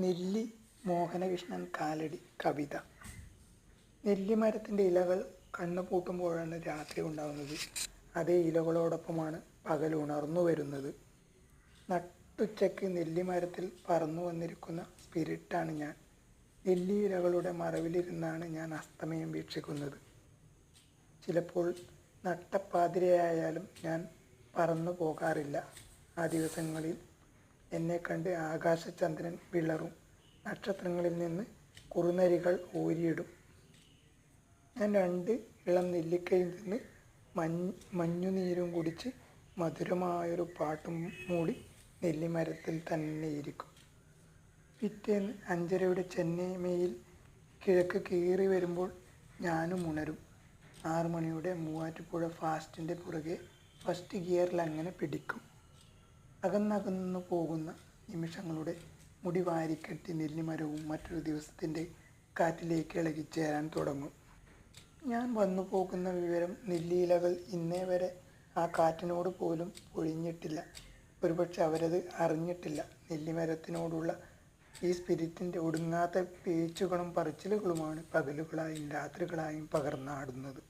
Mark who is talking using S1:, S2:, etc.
S1: നെല്ലി മോഹനകൃഷ്ണൻ കാലടി കവിത. നെല്ലിമരത്തിന്റെ ഇലകൾ കണ്ണു പൂട്ടുമ്പോഴാണ് രാത്രി ഉണ്ടാകുന്നത് അതേ ഇലകളോടൊപ്പമാണ് പകൽ ഉണർന്നു വരുന്നത്. നട്ടുച്ചയ്ക്ക് നെല്ലിമരത്തിൽ പറന്നു വന്നിരിക്കുന്ന സ്പിരിറ്റാണ് ഞാൻ. നെല്ലി ഇലകളുടെ മറവിലിരുന്നാണ് ഞാൻ അസ്തമയം വീക്ഷിക്കുന്നത്. ചിലപ്പോൾ നട്ടപ്പാതിരയായാലും ഞാൻ പറന്നു പോകാറില്ല. ആ ദിവസങ്ങളിൽ എന്നെ കണ്ട് ആകാശചന്ദ്രൻ വിളറും. നക്ഷത്രങ്ങളിൽ നിന്ന് കുറുനരികൾ ഊരിയിടും. ഞാൻ രണ്ട് ഇളം നെല്ലിക്കയിൽ നിന്ന് മഞ്ഞ് മഞ്ഞുനീരും കുടിച്ച് മധുരമായൊരു പാട്ടും മൂടി നെല്ലിമരത്തിൽ തന്നെ ഇരിക്കും. പിറ്റേന്ന് അഞ്ചരയുടെ ചെന്നൈമയിൽ കിഴക്ക് കീറി വരുമ്പോൾ ഞാനും ഉണരും. ആറുമണിയുടെ മൂവാറ്റുപുഴ ഫാസ്റ്റിന്റെ പുറകെ ഫസ്റ്റ് ഗിയറിൽ അങ്ങനെ പിടിക്കും. അകന്നകന്നു പോകുന്ന നിമിഷങ്ങളുടെ മുടി വാരിക്കെട്ടി നെല്ലിമരവും മറ്റൊരു ദിവസത്തിന്റെ കാറ്റിലേക്ക് ഇളകിച്ചേരാൻ തുടങ്ങും. ഞാൻ വന്നു പോകുന്ന വിവരം നെല്ലിയിലകൾ ഇന്നേ വരെ ആ കാറ്റിനോട് പോലും പൊഴിഞ്ഞിട്ടില്ല ഒരുപക്ഷെ അവരത് അറിഞ്ഞിട്ടില്ല. നെല്ലിമരത്തിനോടുള്ള ഈ സ്പിരിറ്റിന്റെ ഒടുങ്ങാത്ത പേച്ചുകളും പറച്ചിലുകളുമാണ് പകലുകളായും രാത്രികളായും പകർന്നാടുന്നത്.